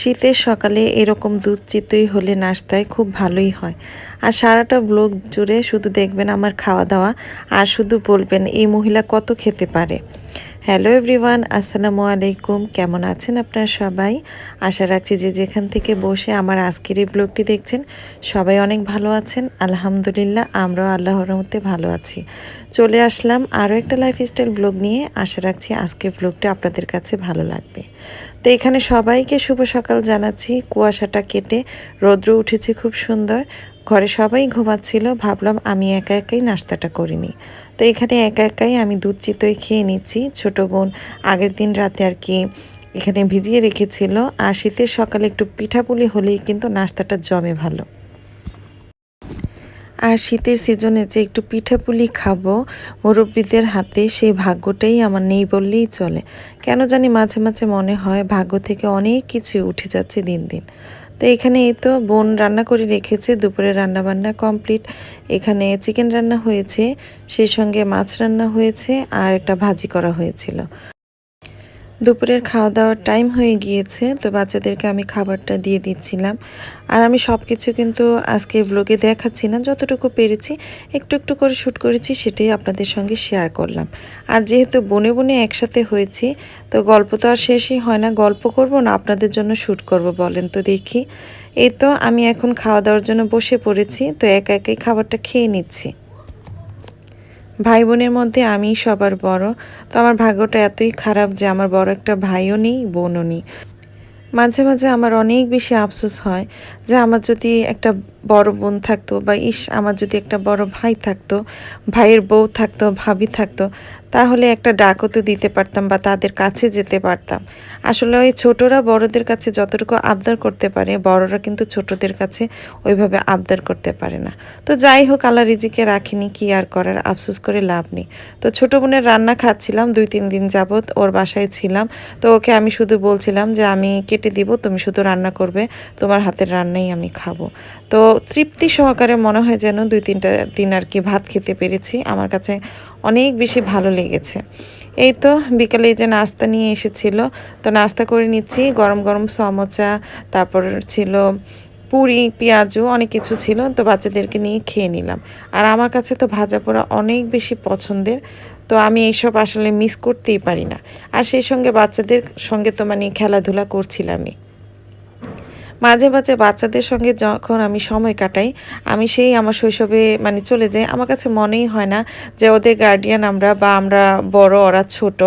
শীতের সকালে এরকম দুধ চিতই হলে নাস্তায় খুব ভালোই হয়। আর সারাটা ব্লগ জুড়ে শুধু দেখবেন আমার খাওয়া দাওয়া, আর শুধু বলবেন এই মহিলা কত খেতে পারে। হ্যালো এভরিওয়ান আসসালামু আলাইকুম। কেমন আছেন আপনারা সবাই? আশা রাখছি যে যেখান থেকে বসে আমার আজকের এই ব্লগটি দেখছেন, সবাই অনেক ভালো আছেন। আলহামদুলিল্লাহ, আমরাও আল্লাহর মধ্যে ভালো আছি। চলে আসলাম আরও একটা লাইফস্টাইল ব্লগ নিয়ে। আশা রাখছি আজকের ব্লগটা আপনাদের কাছে ভালো লাগবে। তো এখানে সবাইকে শুভ সকাল জানাচ্ছি। কুয়াশাটা কেটে রৌদ্র উঠেছে খুব সুন্দর। ঘরে সবাই ঘুমাচ্ছিল, ভাবলাম আমি একা একাই নাস্তাটা করিনি। তো এখানে একা একাই আমি দুধ চিতই খেয়ে নিচ্ছি। ছোটো বোন আগের দিন রাতে আর কি এখানে ভিজিয়ে রেখেছিল। আর শীতের সকালে একটু পিঠাপুলি হলেই কিন্তু নাস্তাটা জমে ভালো। আর শীতের সিজনে যে একটু পিঠাপুলি খাব, মুরব্বীদের হাতে সেই ভাগ্যটাই আমার নেই বললেই চলে। কেন জানি মাঝে মাঝে মনে হয় ভাগ্য থেকে অনেক কিছু উঠে যাচ্ছে দিন দিন। তো এখানে এই তো বোন রান্না করে রেখেছে, দুপুরে রান্না বান্না কমপ্লিট। এখানে চিকেন রান্না হয়েছে, সেই সঙ্গে মাছ রান্না হয়েছে, আর একটা ভাজি করা হয়েছিল। দুপুরের খাওয়া দাওয়ার টাইম হয়ে গিয়েছে, তো বাচ্চাদেরকে আমি খাবারটা দিয়ে দিচ্ছিলাম। আর আমি সব কিছু কিন্তু আজকের ব্লগে দেখাচ্ছি না, যতটুকু পেরেছি, একটু একটু করে শ্যুট করেছি, সেটাই আপনাদের সঙ্গে শেয়ার করলাম। আর যেহেতু বনে বনে একসাথে হয়েছি, তো গল্প তো আর শেষই হয় না, গল্প করব না, আপনাদের জন্য শ্যুট করব বলেন তো দেখি। এই তো আমি এখন খাওয়া দাওয়ার জন্য বসে পড়েছি, তো একা একাই খাবারটা খেয়ে নিচ্ছি। ভাই বোনের মধ্যে আমি সবার বড়। তো আমার ভাগ্যটা এতই খারাপ যে আমার বড় একটা ভাইও নেই, বোনও নেই। মাঝে মাঝে আমার অনেক বেশি আফসোস হয় যে আমার যদি একটা বড় বোন থাকতো বা ইস, আমার যদি একটা বড় ভাই থাকতো, ভাইয়ের বউ থাকতো, ভাবি থাকতো, তাহলে একটা ডাকও তো দিতে পারতাম বা তাদের কাছে যেতে পারতাম। আসলে ওই ছোটরা বড়দের কাছে যতটুকু আবদার করতে পারে, বড়রা কিন্তু ছোটদের কাছে ওইভাবে আবদার করতে পারে না। তো যাই হোক, আল্লাহ রিজিকে রাখিনি, কি আর করার, আফসোস করে লাভ নেই। তো ছোট বোনের রান্না খাচ্ছিলাম, দুই তিন দিন যাবৎ ওর বাসায় ছিলাম। তো ওকে আমি শুধু বলছিলাম যে, আমি কেটে দিব, তুমি শুধু রান্না করবে, তোমার হাতের রান্নাই আমি খাব। তো তৃপ্তি সহকারে মনে হয় যেন দুই তিনটা দিন আর কি ভাত খেতে পেরেছি। আমার কাছে অনেক বেশি ভালো লেগেছে। এই তো বিকালে যে নাস্তা নিয়ে এসেছিল, তো নাস্তা করে নিচ্ছি। গরম গরম সমোচা, তারপর ছিল পুরি, পেঁয়াজু, অনেক কিছু ছিল, তো বাচ্চাদেরকে নিয়ে খেয়ে নিলাম। আর আমার কাছে তো ভাজা পোড়া অনেক বেশি পছন্দের, তো আমি এইসব আসলে মিস করতেই পারি না। আর সেই সঙ্গে বাচ্চাদের সঙ্গে তো মানে খেলাধুলা করছিলামই। মাঝে মাঝে বাচ্চাদের সঙ্গে যখন আমি সময় কাটাই, আমি সেই আমার শৈশবে মানে চলে যাই। আমার কাছে মনেই হয় না যে ওদের গার্ডিয়ান আমরা বা আমরা বড়, ওরা ছোট,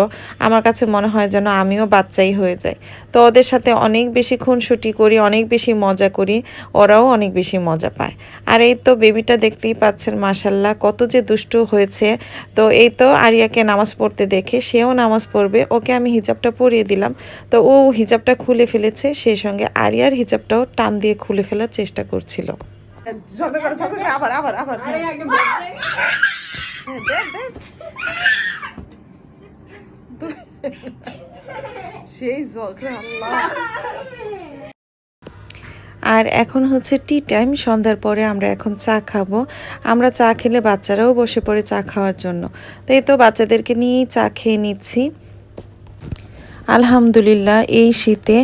আমার কাছে মনে হয় যেন আমিও বাচ্চাই হয়ে যাই। তো ওদের সাথে অনেক বেশি খুনসুটি করি, অনেক বেশি মজা করি, ওরাও অনেক বেশি মজা পায়। আর এই তো বেবিটা দেখতেই পাচ্ছেন মাসাল্লাহ কত যে দুষ্টু হয়েছে। তো এই তো আরিয়াকে নামাজ পড়তে দেখে, সেও নামাজ পড়বে, ওকে আমি হিজাবটা পরিয়ে দিলাম। তো ও হিজাবটা খুলে ফেলেছে, সেই সঙ্গে আরিয়ার হিজাবটাও টান দিয়ে খুলে ফেলার চেষ্টা করছিল। আবার আবার আবার। সেই আল্লাহ। আর এখন হচ্ছে টি টাইম সন্ধ্যার পরে আমরা এখন চা খাব। আমরা চা খেলে বাচ্চারাও বসে পড়ে চা খাওয়ার জন্য। তাই তো বাচ্চাদেরকে নিয়েই চা খেয়ে নিচ্ছি। আলহামদুলিল্লাহ, এই শীতে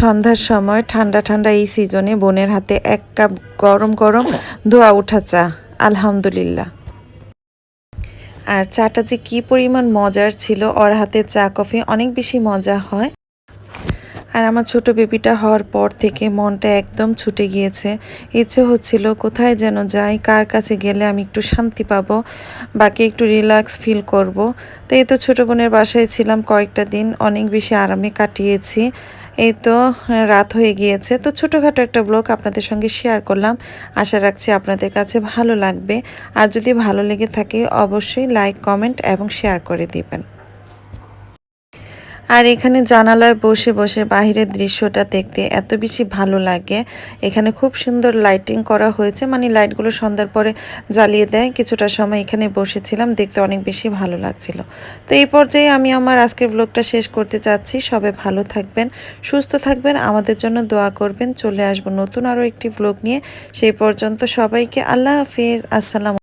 সন্ধ্যার সময় ঠান্ডা ঠান্ডা এই সিজনে বোনের হাতে এক কাপ গরম গরম ধোয়া উঠা চা। আলহামদুলিল্লাহ। আর চাটা যে কি পরিমাণ মজার ছিল, ওর হাতে চা, কফি অনেক বেশি মজা হয়। আর আমার ছোট বেবিটা হওয়ার পর থেকে মনটা একদম ছুটে গিয়েছে। ইচ্ছে হচ্ছিল কোথায় যেন যাই, কার কাছে গেলে আমি একটু শান্তি পাবো, বাকি একটু রিল্যাক্স ফিল করব। তো এই তো ছোটো বোনের বাসায় ছিলাম কয়েকটা দিন, অনেক বেশি আরামে কাটিয়েছি। এই তো রাত হয়ে গিয়েছে। তো ছোটোখাটো একটা ব্লগ আপনাদের সঙ্গে শেয়ার করলাম। আশা রাখছি আপনাদের কাছে ভালো লাগবে। আর যদি ভালো লেগে থাকে, অবশ্যই লাইক, কমেন্ট এবং শেয়ার করে দিবেন। আর এখানে জানালায় বসে বসে বাহিরের দৃশ্যটা দেখতে এত বেশি ভালো লাগে। এখানে খুব সুন্দর লাইটিং করা হয়েছে মানে লাইটগুলো সন্ধ্যার পরে জ্বালিয়ে দেয়। কিছুটা সময় এখানে বসেছিলাম, দেখতে অনেক বেশি ভালো লাগছিল। তো এই পর্যায়ে আমি আমার আজকের ব্লগটা শেষ করতে চাচ্ছি। সবাই ভালো থাকবেন, সুস্থ থাকবেন, আমাদের জন্য দোয়া করবেন। চলে আসব নতুন আরও একটি ব্লগ নিয়ে। সেই পর্যন্ত সবাইকে আল্লাহ হাফিজ। আসসালাম